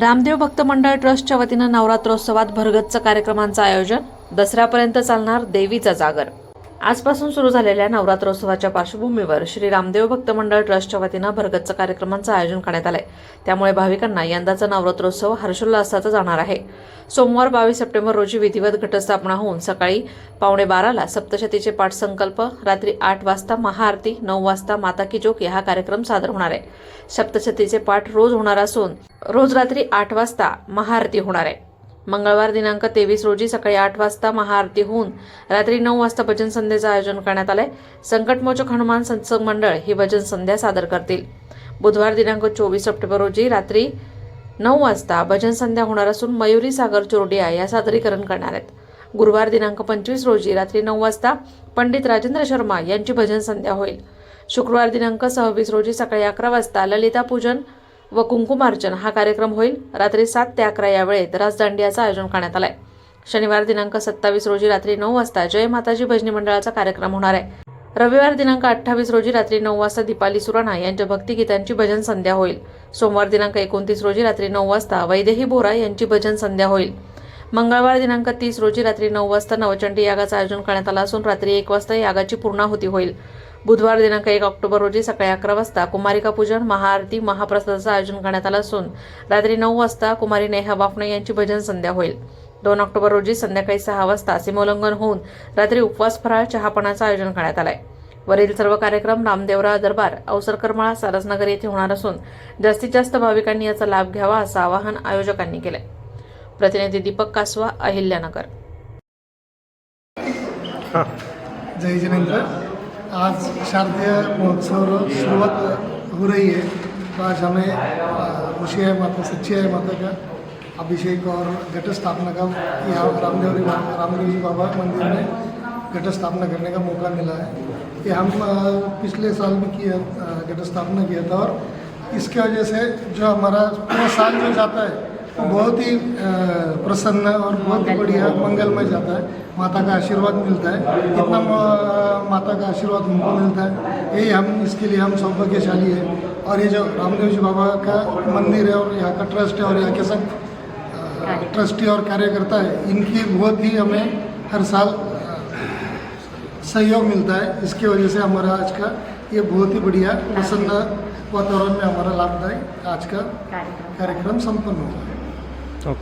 रामदेव भक्त मंडळ ट्रस्टच्या वतीनं नवरात्रोत्सवात भरगच्च कार्यक्रमांचं आयोजन दसऱ्यापर्यंत चालणार देवीचा जागर. आजपासून सुरू झालेल्या नवरात्रोत्सवाच्या पार्श्वभूमीवर श्री रामदेव भक्त मंडळ ट्रस्टच्या वतीनं भरगच्च कार्यक्रमांचं आयोजन करण्यात आलंय. त्यामुळे भाविकांना यंदाचा नवरात्रोत्सव हर्षोल्लासाचा जाणार आहे. सोमवार बावीस सप्टेंबर रोजी विधिवत घटस्थापना होऊन सकाळी पावणे बाराला सप्तशतीचे पाठ संकल्प रात्री आठ वाजता महाआरती नऊ वाजता माता की जोक हा कार्यक्रम सादर होणार आहे. सप्तशतीचे पाठ रोज होणार असून रोज रात्री आठ वाजता महाआरती होणार आहे. मंगळवार दिनांक तेवीस रोजी सकाळी आठ वाजता महाआरती होऊन रात्री नऊ वाजता भजन संध्येचं आयोजन करण्यात आलंय. संकटमोचक हनुमान संसंग मंडळ ही भजन संध्या सादर करतील. बुधवार दिनांक चोवीस सप्टेंबर रोजी रात्री नऊ वाजता भजन संध्या होणार असून मयुरी सागर चोरडिया या सादरीकरण करणार आहेत. गुरुवार दिनांक पंचवीस रोजी रात्री नऊ वाजता पंडित राजेंद्र शर्मा यांची भजन संध्या होईल. शुक्रवार दिनांक सव्वीस रोजी सकाळी अकरा वाजता ललिता पूजन व कुंकुमार्चन हा कार्यक्रम होईल. रात्री सात ते अकरा या वेळेत राजदांडियाचं आयोजन करण्यात आलंय. शनिवार दिनांक सत्तावीस रोजी रात्री नऊ वाजता जय माताजी भजनी मंडळाचा कार्यक्रम होणार आहे. रविवार दिनांक अठ्ठावीस रोजी रात्री नऊ वाजता दीपाली सुराणा यांच्या भक्तिगीतांची भजन संध्या होईल. सोमवार दिनांक एकोणतीस रोजी रात्री नऊ वाजता वैदेही बोरा यांची भजन संध्या होईल. मंगळवार दिनांक तीस रोजी रात्री नऊ वाजता नवचंडी यागाचं आयोजन करण्यात आलं असून रात्री एक वाजता यागाची पूर्णाहुती होईल. बुधवार दिनांक एक ऑक्टोबर रोजी सकाळी अकरा वाजता कुमारिका पूजन महाआरती महाप्रसादाचं आयोजन करण्यात आलं असून रात्री नऊ वाजता कुमारी नेहा बाफणे यांची भजन संध्या होईल. दोन ऑक्टोबर रोजी संध्याकाळी सहा वाजता सीमोल्लंघन होऊन रात्री उपवास फराळ चहापणाचं आयोजन करण्यात आलंय. वरील सर्व कार्यक्रम रामदेवरा दरबार अवसरकरमाळा सारसनगर येथे होणार असून जास्तीत जास्त भाविकांनी याचा लाभ घ्यावा असं आवाहन आयोजकांनी केलंय. प्रतिनिधी दीपक कासवा अहिल्यानगर. जय जिनेन्द्र आज शारदीय महोत्सव शुरुआत हो रही है. तो आज हमें खुशी है माता सच्ची है माता का अभिषेक और घट स्थापना का यहाँ रामदेव रामदेव जी बाबा मंदिर में घट स्थापना करने का मौका मिला है. ये हम पिछले साल में किया घट स्थापना किया था और इसके वजह से जो हमारा पूरा साल जो जाता है बहुत ही प्रसन्न और बहुत ही बढ़िया मंगलमय जाता है। माता का आशीर्वाद मिलता है। इतना माता का आशीर्वाद हमको मिलता है। यही हम इसके लिए हम सौभाग्यशाली है। और ये जो रामदेव जी बाबा का मंदिर है और यहाँ का ट्रस्ट है और यहाँ के सब ट्रस्टी और कार्यकर्ता है इनकी बहुत ही हमें हर साल सहयोग मिलता है। इसकी वजह से हमारा आज का ये बहुत ही बढ़िया प्रसन्न वातावरण में हमारा लाभदायक आज का कार्यक्रम। संपन्न हुआ है। Okay.